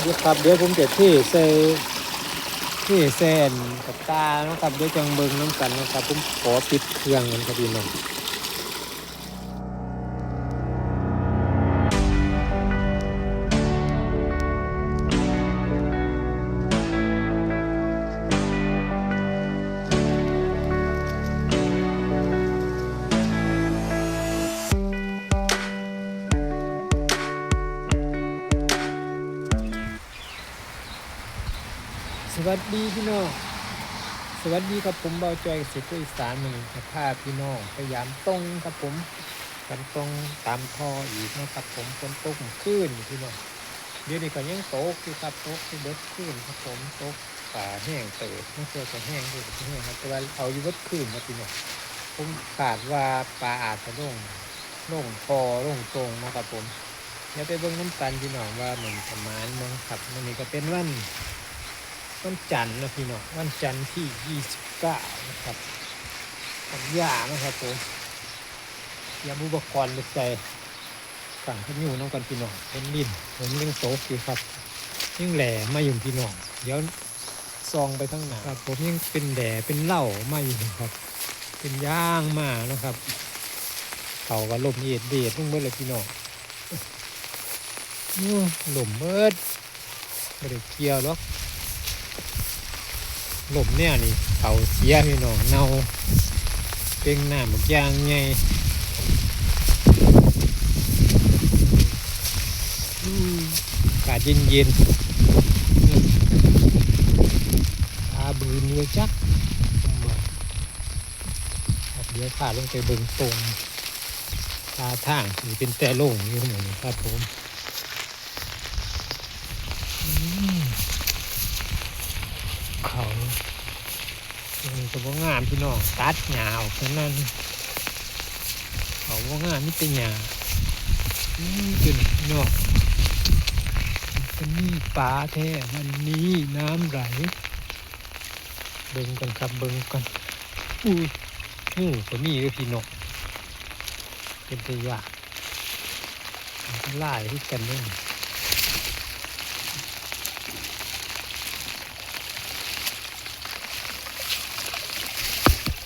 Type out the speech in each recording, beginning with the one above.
เดี๋ยวครับเดี๋ยวผมจะเทใส่เทใส่อันกับตาเนาะครับเดี๋ยวจังเบิงน้ำกันนะครับผมขอปิดเครื่องกันครับพี่น้อง วัสดีพี่น้อง สวัสดีครับผมเบาใจอยเกษตรอีสานมันจะพาพี่น้องพยายามตรงครับผมกันตรงตามท่ออีกนะครับผมฝนตกขึ้นพี่น้องเดี๋ยวนี้ก็ยังตกอยู่ครับตกที่เบิดขึ้นครับผมตกป่าแห้งเติบไม่เคยจะแห้งด้วยจะแห้งครับแต่ว่าเอาอยู่เบิดขึ้นครับพี่น้องผมขาดว่าปลาอาจจะลงลงคอลงตรงนะครับผมเดี๋ยวไปเบิ่งน้ำกันพี่น้องว่าเหมันประมาณมั้งครับมันนี้ก็เป็นวัน วันจันทร์นะพี่น้องวันจันทร์ที่ 29 นะครับกันยานะครับผมยาบุบกรณ์ลึกใจฝั่งพยูน้องกันพี่น้องเป็นลิ้นผมเลี้ยงโต๊ะอยู่ครับยังแหล่มาอยู่พี่น้องเดี๋ยวซองไปทั้งหนาครับผมยังเป็นแหล่เป็นเหล้ามาอยู่ครับ เป็นย่างมานะครับเขาก็ลมเอ็ดเบียดลงเบิดเลยพี่น้องลมเบิดไม่ได้เกี่ยวหรอก ลมเนี่ยนี่เขาเสียพี่น้องเน่าเป็นหน้าหมกยางไงอากาศเย็นเย็นๆตาบืนเรือจักผมว่าครับเดี๋ยวพาลงไปเบิงตรงตาทางนี่เป็นแต่ล่งอยู่หมดครับผมอืมเขา มัน ก็บ่งามพี่น้องตัดหญ้าออกนั้น เขาบ่งามมีแต่หญ้าอืมเป็นพี่น้องมันนี่ป่าแท้มันนี้น้ำไหลเบิ่งกันครับเบิ่งกันอุ้ยงูก็มีเด้อพี่น้องเป็นตัวยาก็ไล่ที่กันนี่ย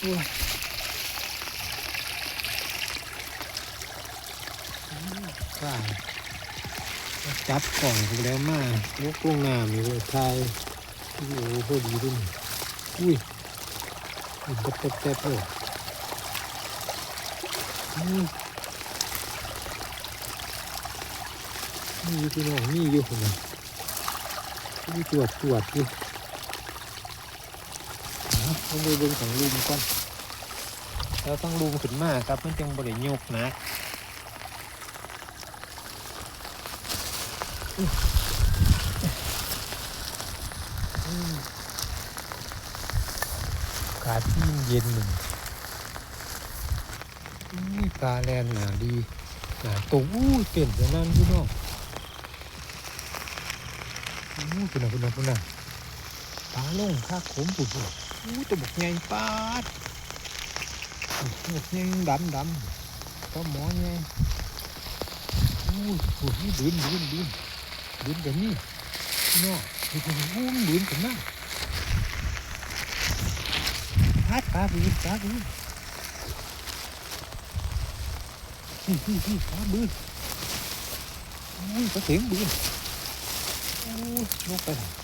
ข้าจับกล่องไปแล้วมาลูกลงน้ำอยู่เลยทายโอ้โหพอดีด้วยอุ้ยมันเต็บเต็บเลยอืมนี่อยู่พี่น้องนี่อยู่คนน่ะนี่ตรวจตรวจอยู่ ต้องไปเบิ่งของลุมก่อนแล้วต้องลุมขึ้นมาครับมันจังบริยกนะกาศที่เย็นหนึ่งปลาแลนหนาดีหนาตรงอู้เต้นจะนั่นพี่น้องอู้คุณน่ะคุณน่ะคุณน่ะปลาลงค่าขมปุบ อู้ตัวบกใหญ่ปาดบกใหญ่ดำดำก็หมอใหญ่อู้หูนี่บืนบืนบืนบืนแบบนี้พี่น้องอู้หูบืนกันมาก Hát cá bươn, cá bươn. Hi, hi, hi, cá bươn. Ui, có tiếng bươn. Ui, nó phải là cá bươn đi nó. Ui, ui, ui, cá bươn. Ôi, cá nó bươn bất tiếng. นี่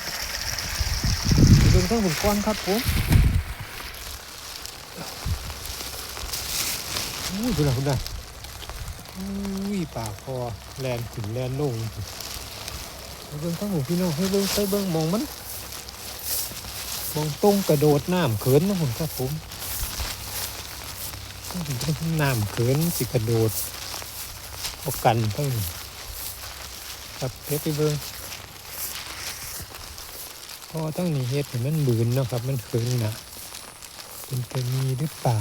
ทั้งหุ่นก้อนครับผมอุ้ยคุณนะคุณนะอุ้ยปากคอแลนขึ้นแลนลงเบิ่งข้างบนพี่น้องให้เบิ่งใส่เบิ่งมองมันมองตรงกระโดดน้ำเขินนะผมครับผมน้ำเขินสิกระโดดพวกกันทั้งครับเฮ็ดไปเบิ่ง พอทั้งนี้เฮ็ดมันบืนเนาะครับ มันคืนนะเป็นไปมีหรือเปล่า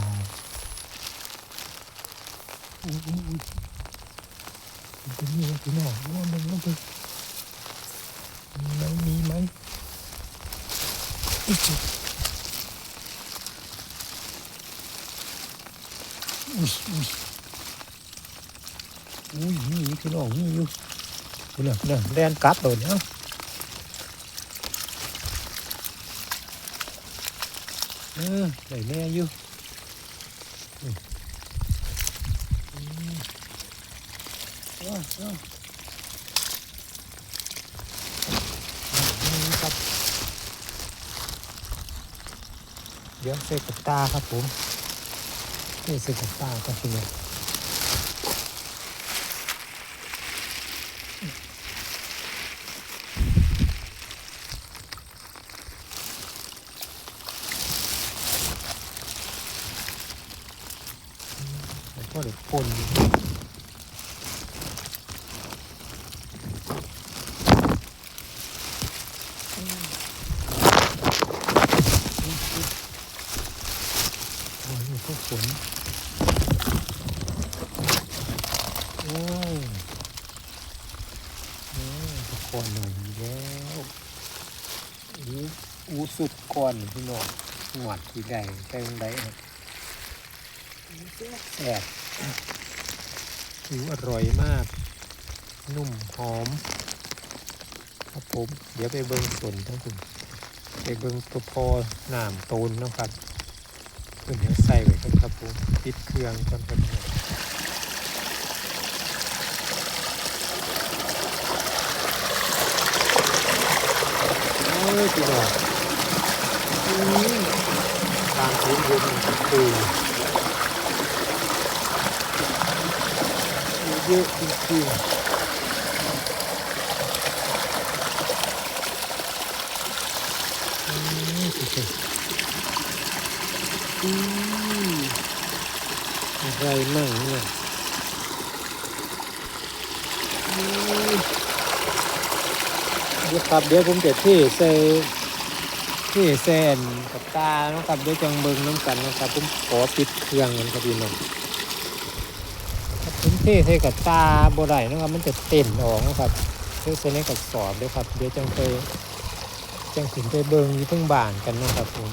อุ้ยอุ้ยอุ้ยเป็นมีหมพี่น้องว่ามันว่ามันมีไหมมีไหมอุ๊ยจิอุ้ยอุ้ยอุ้ยมีอยู่พี่น้องมีอยู่คุณน่ะน่ะแดนกลับเลยเนี่ยเออได้แม่อยู่ว้าวนี่ครับเดี๋ยวใส่กับตาครับผมนี่ใส่กับตาครับพี่น้อง ก็เด็กคนโอ้ยพวกฝนโอ้ยโอ้ยทุกคนหน่อยแล้วอูอูสุดก่อนพี่น้องหวดที่ใดแป้งใดแซ่บ ผิวอร่อยมาก นุ่มหอม ครับผม เดี๋ยวไปเบิ้งส่วนทั้งคุณไปเบิ้งตัวพอหนามตูนเนาะครับเพื่อนเดี๋ยวใส่ไว้กันครับผมปิดเครื่องก่อนครับผมโอ้ยพี่น้องอืมตามพื้นบนคื เยอะจริงๆอืมสุดๆอืมอะไรมั่งเนี่ยอืมเดี๋ยวครับเดี๋ยวผมจะเทใส่เทแซนกับตาเนาะครับเดี๋ยวจังเบิงน้ำกันนะครับผมขอปิดเครื่องกันครับพี่น้องผม เทใส่กับตาบ่ได้นะครับมันจะเต้นออกนะครับเทใส่ในกระสอบด้วยครับ เดี๋ยวจังไปจังถึงไปเบิงอยู่เพิ่งบานกันนะครับผม